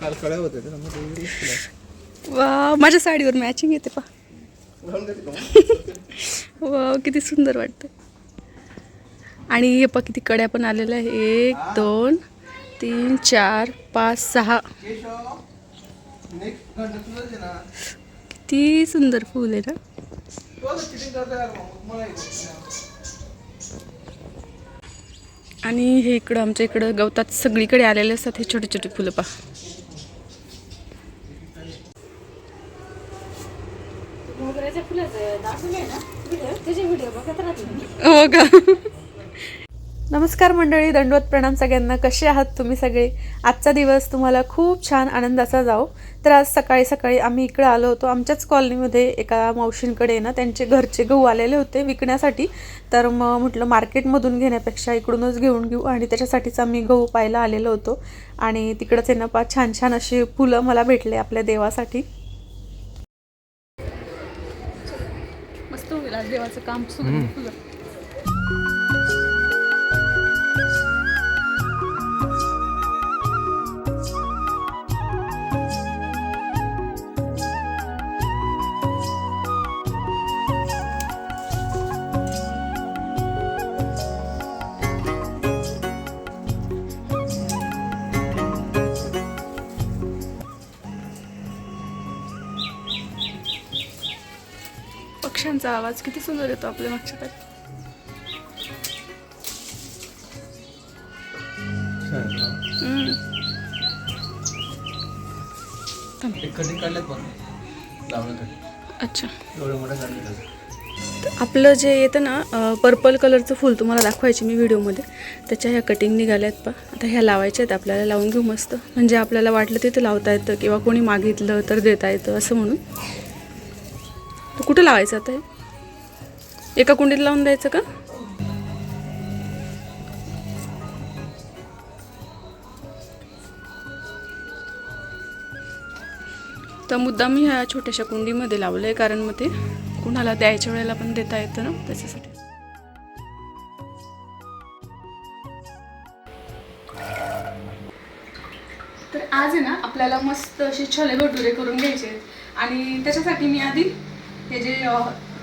काल कळ्या होत्या. वा माझ्या साडीवर मॅचिंग येते पा? वा किती सुंदर वाटतं आणि हे पा किती कड्या पण आलेल्या आहे एक दोन तीन चार पाच सहा. किती सुंदर फूल आहे ना. आणि हे इकडं आमच्या इकडं गवतात सगळीकडे आलेले असतात. हे छोटे छोटे फुलं पा मोगऱ्याच्या फुलाचं नमस्कार मंडळी दंडवत प्रणाम सगळ्यांना. कसे आहात तुम्ही सगळे? आजचा दिवस तुम्हाला खूप छान आनंदाचा जाओ तर आज सकाळी सकाळी आम्ही इकडे आलो होतो. आमच्याच कॉलनीमध्ये एका मावशींकडे ना त्यांचे घरचे गहू आलेले होते विकण्यासाठी. तर मग म्हटलं मार्केटमधून घेण्यापेक्षा इकडूनच घेऊन घेऊ आणि त्याच्यासाठीच आम्ही गहू पाहायला आलेलो होतो. आणि तिकडंच आहे ना पा छान छान असे फुलं मला भेटले आपल्या देवासाठी. मस्त होईल आज देवाचं काम. सुरू फुलं. पक्ष्यांचा आवाज किती सुंदर येतो आपल्या मागच्या हा. लावण्यासाठी अच्छा. तर आपलं जे येतं ना पर्पल कलरचं फुल तुम्हाला दाखवायचे मी व्हिडिओमध्ये. त्याच्या ह्या कटिंग निघाल्या आहेत पा आता ह्या लावायच्या आहेत आपल्याला लावून घेऊ मस्त. म्हणजे आपल्याला वाटलं तिथे लावता येतं किंवा कोणी मागितलं तर देता येतं असं म्हणून. तर कुठं लावायचं आता हे? एका कुंडीत लावून द्यायचं का? तर मुद्दा मी ह्या छोट्याशा कुंडीमध्ये लावलं आहे कारण मग ते कुणाला द्यायच्या वेळेला पण देता येतं ना त्याच्यासाठी. तर आज आहे ना आपल्याला मस्त असे छोले भटुरे करून घ्यायचे आणि त्याच्यासाठी मी आधी हे जे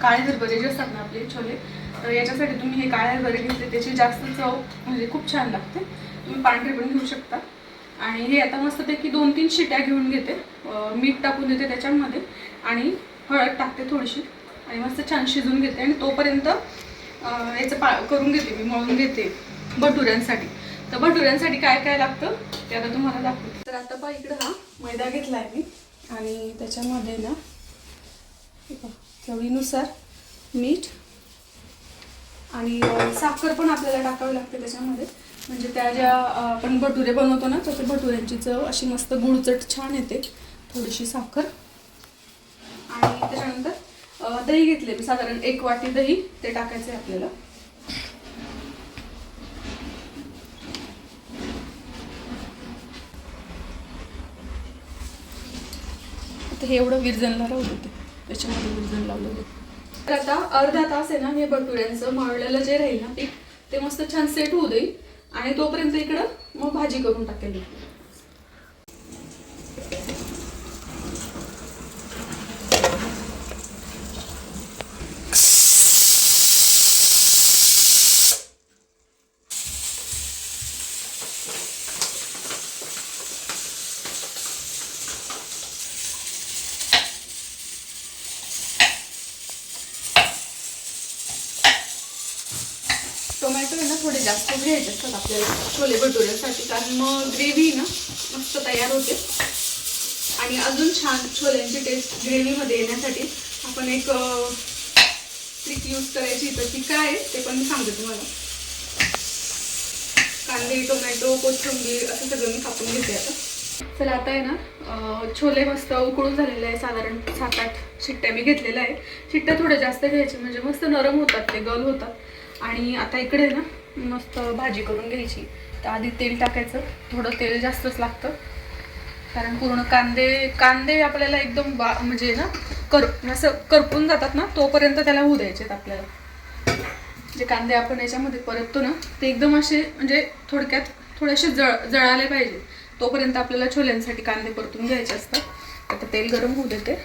काळे हरभरे जे असतात ना आपले छोले तर याच्यासाठी तुम्ही हे काळे हरभरे घेतले त्याची जास्त चव म्हणजे खूप छान लागते. तुम्ही पांढरे पण घेऊ शकता. आणि हे आता मस्तपैकी दोन तीन शिट्या घेऊन घेते. मीठ टाकून देते त्याच्यामध्ये आणि हळद टाकते थोडीशी. आणि मस्त छान शिजून घेते आणि तोपर्यंत याचं पा करून घेते मी मळून घेते भटुऱ्यांसाठी. तर भटुऱ्यांसाठी काय काय लागतं ते आता तुम्हाला दाखवते. तर आता पहा इकडं हा मैदा घेतला आहे मी. आणि त्याच्यामध्ये ना चवीनुसार मीठ आणि साखर पण आपल्याला टाकावी लागते त्याच्यामध्ये. म्हणजे त्या ज्या आपण भटुरे बनवतो ना त्याच्या भटुऱ्यांची चव अशी मस्त गुळचट छान येते. थोडीशी साखर. आणि त्याच्यानंतर दही घेतले मी. साधारण एक वाटी दही ते टाकायचं आहे आपल्याला. आता हे एवढं विरजनला राहू देते. त्याच्यामध्ये विरजन लावलं तर आता अर्धा तास आहे ना हे भटुऱ्यांचं मळलेलं जे राहील ना पीक ते मस्त छान सेट होऊ देईल आणि तोपर्यंत इकडं मग भाजी करून टाकेल मी. टोमॅटो आहे ना थोडे जास्त असतात आपल्याला. छोले भटुऱ्यासाठी कारण मग ग्रेव्ही ना मस्त तयार होते. आणि अजून छान छोल्यांची टेस्ट ग्रेव्हीमध्ये येण्यासाठी आपण एक ट्रिक यूज करायची तर ती काय आहे ते पण मी सांगते तुम्हाला. कांदे टोमॅटो कोथिंबीर असं सगळं मी कापून घेते आता. चला आता आहे ना छोले मस्त उकळून झालेले आहे. साधारण सात आठ शिट्ट्या मी घेतलेल्या आहे शिट्ट्या थोड्या जास्त घ्यायच्या म्हणजे मस्त नरम होतात ते गल होतात. आणि आता इकडे ना मस्त भाजी करून घ्यायची. तर आधी तेल टाकायचं. थोडं तेल जास्तच लागतं. कारण पूर्ण कांदे कांदे आपल्याला एकदम बा म्हणजे ना कर असं करपून जातात ना तोपर्यंत त्याला होऊ द्यायचे आहेत आपल्याला. जे कांदे आपण याच्यामध्ये परततो ना ते एकदम असे म्हणजे थोडक्यात थोडेसे जळ जळाले पाहिजे. तोपर्यंत आपल्याला छोल्यांसाठी कांदे परतून घ्यायचे असतात. आता तेल गरम होऊ देते.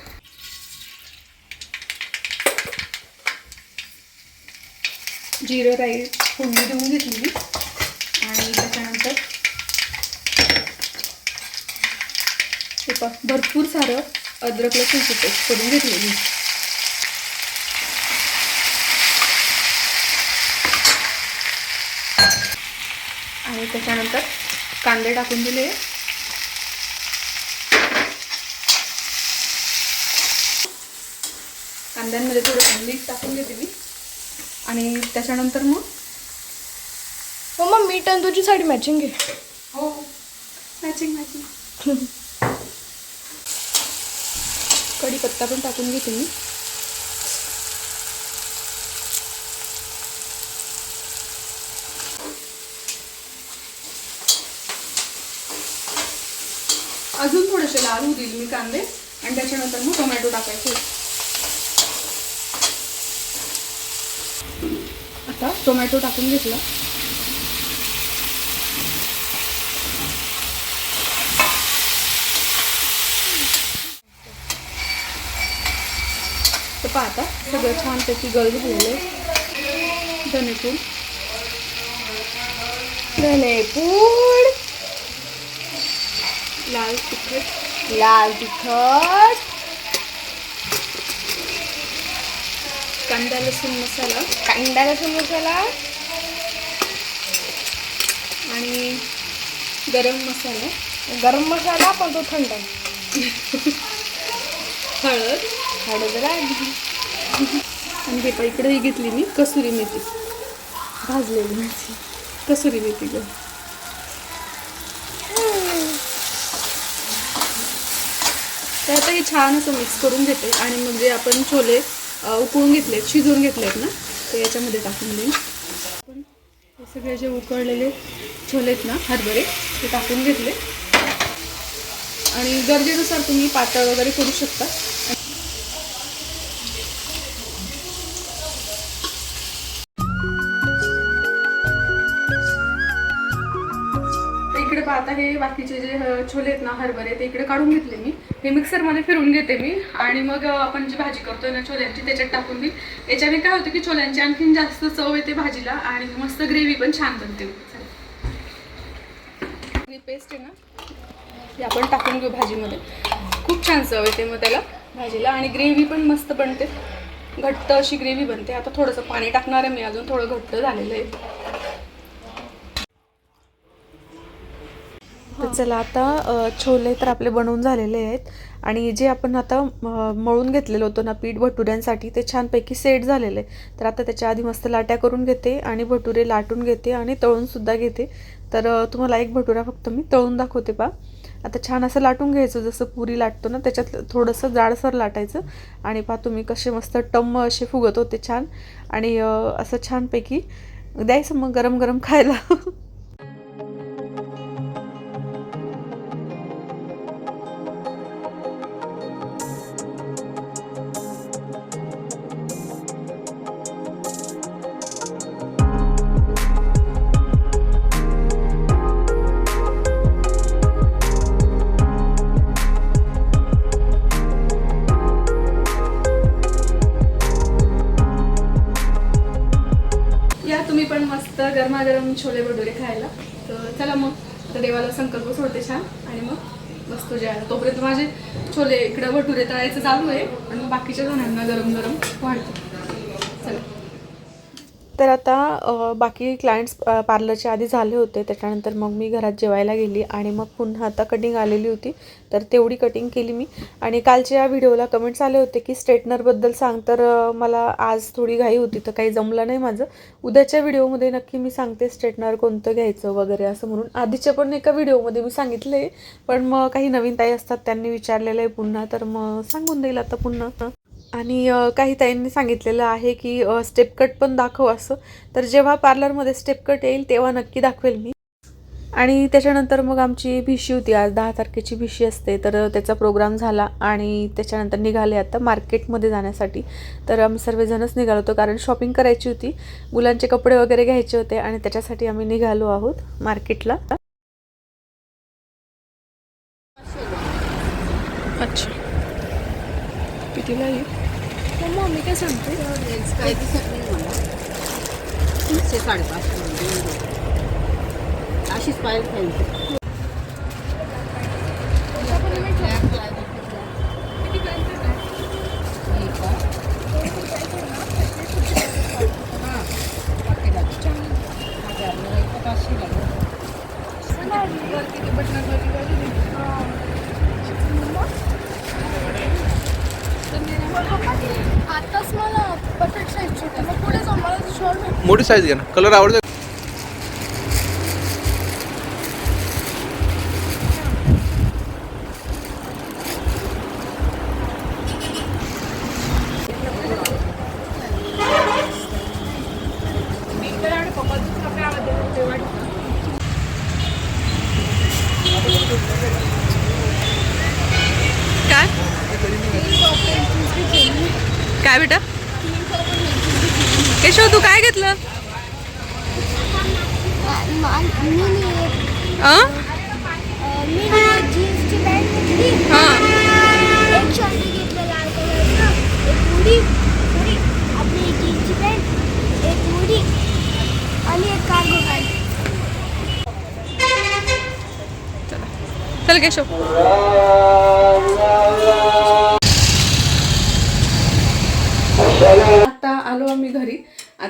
जिरं राईस फोडणी देऊन घेतली आणि त्याच्यानंतर हे भरपूर सारं अद्रक लसूणची पेस्ट करून घेतलेली. आणि त्याच्यानंतर कांदे टाकून दिले. कांद्यांमध्ये थोडं मीठ टाकून घेते मी आणि त्याच्यानंतर मग? हो मग मीठ आणि तुझी साडी मॅचिंग घे. हो. मॅचिंग मॅचिंग कढीपत्ता पण टाकून घेते मी अजून थोडेसे लाल देईल मी कांदे. आणि त्याच्यानंतर मग टोमॅटो टाकायचे आता टोमॅटो टाकून घेतला. तर पाहता आता सगळं छानपैकी गळ झालेलं आहे. धनेपूड. धनेपूड. लाल तिखट. लाल तिखट. कांदा लसूण मसाला. कांदा लसूण मसाला. आणि गरम मसाला. गरम मसाला पण तो थंड हळद. हळद राहिली आणि हे पहा इकडे ही घेतली मी कसुरी मेथी. भाजलेली मेथी कसुरी मेथी ग. तर आता हे छान असं मिक्स करून घेते. आणि मग जे आपण छोले उकळून घेतलेत शिजवून घेतलेत ना ते याच्यामध्ये टाकून देईन. आपण हे सगळे जे उकळलेले छोले आहेत ना हरभरे ते टाकून घेतले. आणि गरजेनुसार तुम्ही पातळ वगैरे करू शकता. इकडे पाहता हे बाकीचे जे छोले आहेत ना हरभरे ते इकडे काढून घेतले मी. हे मिक्सरमध्ये फिरून घेते मी. आणि मग आपण जी भाजी करतोय ना छोल्यांची त्याच्यात टाकून देईल याच्याने काय होतं की छोल्यांची आणखीन जास्त चव येते भाजीला आणि मस्त ग्रेव्ही पण छान बनते. पेस्ट आहे ना हे आपण टाकून घेऊ भाजीमध्ये. खूप छान चव येते मग त्याला भाजीला. आणि ग्रेव्ही पण मस्त बनते. घट्ट अशी ग्रेव्ही बनते. आता थोडंसं पाणी टाकणार आहे मी अजून थोडं घट्ट झालेलं आहे. तर चला आता छोले तर आपले बनवून झालेले आहेत. आणि जे आपण आता मळून घेतलेलं होतं ना पीठ भटुऱ्यांसाठी ते छानपैकी सेट झालेलं आहे. तर आता त्याच्या आधी मस्त लाट्या करून घेते आणि भटुरे लाटून घेते आणि तळूनसुद्धा घेते. तर तुम्हाला एक भटुरा फक्त मी तळून दाखवते पा आता छान असं लाटून घ्यायचं जसं पुरी लाटतो ना त्याच्यात थोडंसं जाडसर लाटायचं. आणि पहा तुम्ही कसे मस्त टम्म असे फुगत होते छान. आणि असं छानपैकी द्यायचं मग गरम गरम खायला. छोले भटुरे खायला. तर चला मग आता देवाला संकल्प सोडते छान. आणि मग मस्त जेवायला तोपर्यंत माझे छोले इकडं भटुरे तळायचं चालू आहे. आणि मग बाकीच्या जणांना गरम गरम वाढतं. तर आता बाकी क्लायंट्स पार्लरच्या आधी झाले होते. त्याच्यानंतर मग मी घरात जेवायला गेली आणि मग पुन्हा आता कटिंग आलेली होती. तर तेवढी कटिंग केली मी. आणि कालच्या व्हिडिओला कमेंट्स आले होते की स्ट्रेटनरबद्दल सांग. तर मला आज थोडी घाई होती तर काही जमलं नाही माझं. उद्याच्या व्हिडिओमध्ये नक्की मी सांगते स्ट्रेटनर कोणतं घ्यायचं वगैरे असं म्हणून. आधीच्या पण एका व्हिडिओमध्ये मी सांगितलं आहे पण मग काही नवीन ताई असतात त्यांनी विचारलेलं आहे पुन्हा. तर मग सांगून देईल आता पुन्हा. आणि काही ताईंनी सांगितलेलं आहे की स्टेप कट पण दाखव असं. तर जेव्हा पार्लरमध्ये स्टेप कट येईल तेव्हा नक्की दाखवेल मी. आणि त्याच्यानंतर मग आमची भिशी होती. आज दहा तारखेची भिशी असते. तर त्याचा प्रोग्राम झाला आणि त्याच्यानंतर निघाले आता मार्केटमध्ये जाण्यासाठी. तर आम्ही सर्वजणच निघालो होतो कारण शॉपिंग करायची होती. मुलांचे कपडे वगैरे घ्यायचे होते आणि त्याच्यासाठी आम्ही निघालो आहोत मार्केटला अच्छा. कितीला आहे मी काय सांगते? काही दिसत नाही मला तीनशे साडेपाचशे म्हणजे अशीच पाहिजे मोठी साईज घ्या ना. कलर आवडतो चल केशव आता आलो आम्ही घरी.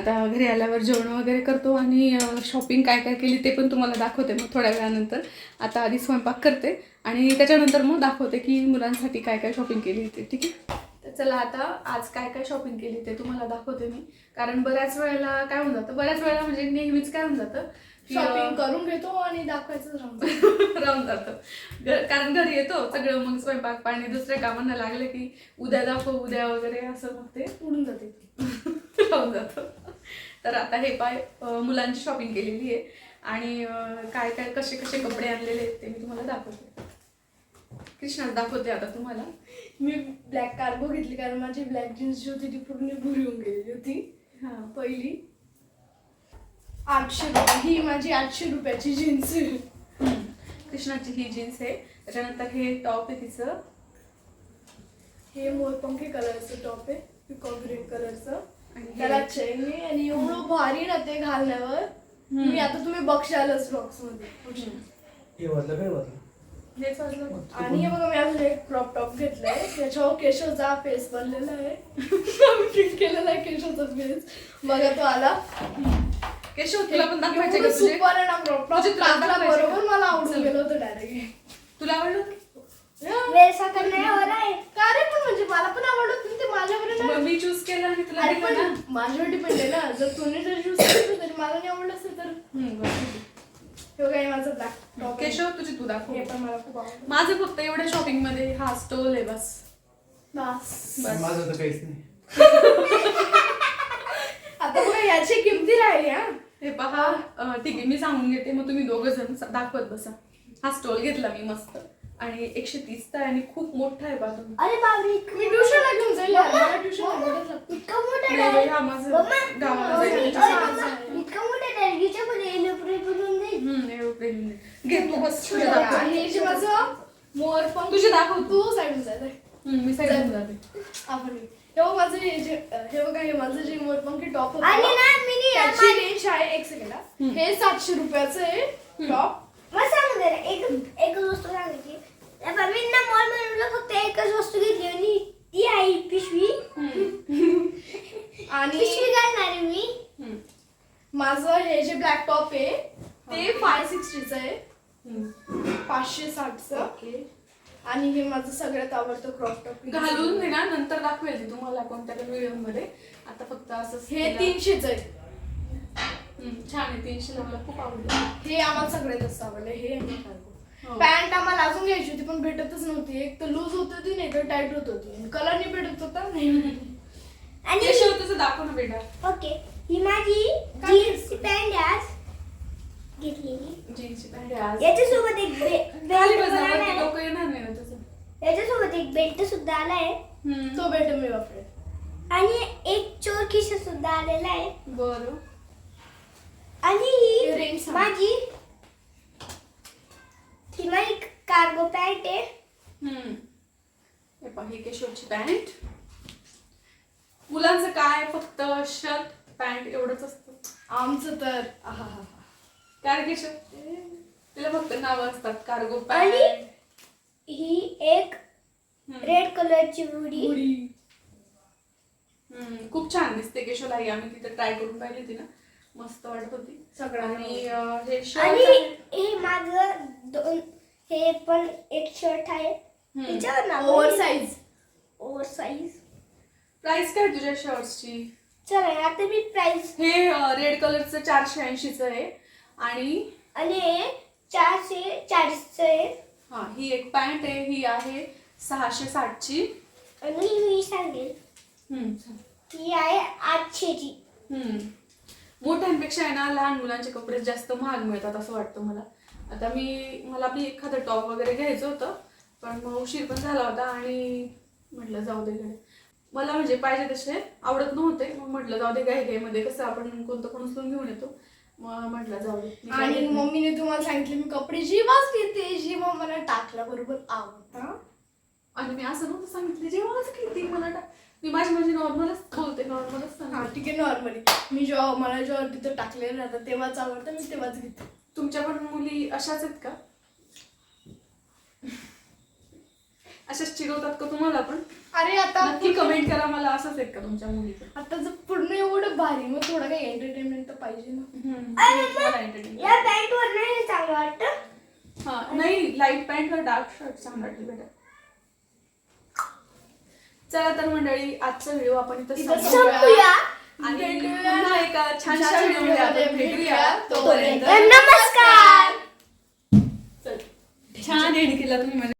आता घरी आल्यावर जेवण वगैरे करतो आणि शॉपिंग काय काय केली ते पण तुम्हाला दाखवते मग थोड्या वेळानंतर. आता आधी स्वयंपाक करते आणि त्याच्यानंतर मग दाखवते की मुलांसाठी काय काय शॉपिंग केली ते ठीक आहे? तर चला आता आज काय काय शॉपिंग केली ते तुम्हाला दाखवते मी. कारण बऱ्याच वेळेला काय होऊन जातं बऱ्याच वेळेला म्हणजे नेहमीच काय होऊन जातं शॉपिंग करून घेतो आणि दाखवायचं राहून राहून जातं. कारण घरी येतो सगळं मग स्वयंपाक पाणी दुसऱ्या कामांना लागले की उद्या दाखव उद्या वगैरे असं मग ते उडून जाते. राहून जातं. तर आता हे पाय मुलांची शॉपिंग केलेली आहे. आणि काय काय कसे कसे कपडे आणलेले आहेत ते मी तुम्हाला दाखवते. कृष्णा दाखवते आता तुम्हाला. मी ब्लॅक कार्गो घेतली कारण माझी ब्लॅक जीन्स जी होती ती पूर्ण भुरी होऊन गेलेली होती. हां. पहिली. आठशे रुपये ही माझी आठशे रुपयाची जीन्स आहे. कृष्णाची ही जीन्स आहे. त्याच्यानंतर हे टॉप आहे तिचं. हे मोरपंखी कलरचं टॉप आहे. पिकॉक ग्रीन कलरचं त्याला चैन आणि एवढं भारी राहते घालण्यावर मी आता तुम्ही बघशालच ब्लॉक्समध्ये हे काय वाजलं आणि हे बघा. मी अजून एक क्रॉप टॉप घेतलाय. त्याच्यावर केशवचा फेस बनलेला आहे. प्रिंट केलेला आहे केशवचा फेस बघा तो आला. केशव तुला पण दाखवायचे का तुझे? सुपर आहे ना क्रॉप टॉप बरोबर? मला आवडून चल. गेलं होतं डायरेक्ट तुला आवडलं? का रे पण म्हणजे मला पण आवडत माझ्यावर मग मी चूज केलं आणि तुला अरे दिलं पण ना माझ्यावर डिपेंड आहे ना. जर तुम्ही जर चूज केलं तरी मला नाही आवडलं असेल तर. हम्म, बरं, हे हे माझं आहे. केशव तुझी तू दाखव. हे पण मला खूप आवडलं माझं फक्त एवढ्या शॉपिंगमध्ये हा स्टोल आहे बस. बस. बस. माझं तर काहीच नाही. आता बघा याची किमती राहिली हा. हे पहा अं, ठीक आहे मी सांगून घेते. मग तुम्ही दोघं जण दाखवत बसा. हा स्टॉल घेतला मी मस्त. आणि एकशे तीसचा आहे आणि खूप मोठा आहे तुम्ही अरे बापरे मी ट्युशनला घेऊन जाईल यार. मला ट्युशनला घेऊन जाईल. इतका मोठा नाही बाई, हा माझं गावाला जायचं इतका मोठा डायरीच्या मध्ये एलोप्रेट बनवून जाईल हम्म एरोप्लेन घे तू बस. तुझे दाखव. आणि हे जे माझं मोर पण तुझे दाखव तू. साईडून हम्म, मी जाते. आपण हे बघ माझं हे जे हे बघा हे माझं जे मोरपंखी टॉप होतं. आणि ना मी नी- त्याची रेंज आहे एक सेकंड हा. सातशे रुपयाचं आहे टॉप. मला सांगू एक एकच वस्तू सांगायची आता मी ना मॉलमध्ये फक्त एकच वस्तू घेतली आणि ती आहे पिशवी. आणि पिशवी घालणार आहे मी. माझं हे जे ब्लॅक टॉप आहे ते फाय सिक्स्टीचं आहे. पाचशे साठचं. आणि हे माझं सगळ्यात आवडतं क्रॉप टॉप घालून आहे ना नंतर दाखवेल ती तुम्हाला कोणत्या व्हिडिओमध्ये आता फक्त असं हे तीनशेच आहे. छान आहे तीनशे मला खूप आवडलं. हे आम्हाला सगळ्यात जास्त आवडलं. हे आणि हो. Cargo. पॅन्ट आम्हाला अजून घ्यायची होती पण भेटतच नव्हती. एक तर लूज होत होती नाही तर टाईट होत होती कलर नाही भेटत होता नाही आणि दाखव ना बेटा. ओके ही माझी काय जीन्सची पॅन्ट आहे आज. घेतलेली. जीन्सची पॅन्ट आहे आज. याच्यासोबत एक बे- खाली बेल्ट बस पण ना, वरती आलाय लोक येणार नाही ना तुझं याच्यासोबत एक बेल्ट सुद्धा आलाय. हम्म. तो बेल्ट मी वापरेल आणि एक चोर खिशा सुद्धा आलेला आहे. बरं. आणि हे ही. माझी ही माझी कार्गो पॅन्ट आहे. हम्म. पहा ही केशवची पॅन्ट मुलांचं काय फक्त शर्ट पॅन्ट एवढंच असतं. आमचं तर आहा काय केशव? तिला फक्त नावं असतात कार्गो आणि पॅन्ट ही एक रेड कलरची हम्म, खूप छान दिसते केशवला ही आम्ही तिथे ट्राय करून पाहिली होती ना. मस्त वाटत होती. सगळ्यांना आणि हे आणि शर्ट हे माझं दोन हे पण एक शर्ट आहे. त्याच्यावर नाव over size over size price काय तुझ्या शर्ट्सची चला आता मी प्राइस हे रेड कलरचं चारशे ऐंशीचं आहे. आणि आणि हे चारशे चाळीसचं आहे. हा ही एक पॅन्ट आहे ही आहे सहाशे साठची. आणि मी सांगेल हम्म, ही आहे आठशेची. हम्म. मोठ्यांपेक्षा आहे ना लहान मुलांचे कपडे जास्त महाग मिळतात असं वाटतं मला. आता मी मला बी एखादं टॉप वगैरे घ्यायचं होतं पण मग उशीर पण झाला होता आणि म्हटलं जाऊ दे कडे मला म्हणजे पाहिजे तसे आवडत नव्हते मग म्हटलं जाऊ दे घाई मध्ये कसं आपण कोणतं पण उचलून घेऊन येतो. मग म्हटलं जाऊ दे. आणि घेत. मम्मीने तुम्हाला सांगितलं मी कपडे जीवाच घेते जीवा मला टाकल्या बरोबर आवडतं. आणि मी असं नव्हतं सांगितलं जेव्हाच किती मला टा- मी माझी माझी नॉर्मलच बोलते नॉर्मलच सांगते. ठीक आहे नॉर्मली. मी जेव्हा मला जेव्हा तिथं टाकलेलं राहतं तेव्हाच आवडतं मी तेव्हाच घेते. तुमच्या पण मुली अशाच आहेत का? अशाच चिडवतात का तुम्हाला पण? अरे आता नक्की कमेंट करा मला असंच आहेत का तुमच्या मुली आता जर पूर्ण एवढं भारी मग थोडं काही एंटरटेनमेंट तर पाहिजे ना. मला entertain. या पॅन्ट वर नाही चांगलं वाटतं? हा नाही लाइट पॅन्ट व डार्क शर्ट छान वाटली बेटा. चला तर मंडळी आजचा व्हिडिओ आपण इथं आणि भेटूया. पुन्हा एका छानशा छानशा व्हिडिओमध्ये आपण भेटूया. तोपर्यंत नमस्कार चल. छान एंड केला तुम्ही माझ्या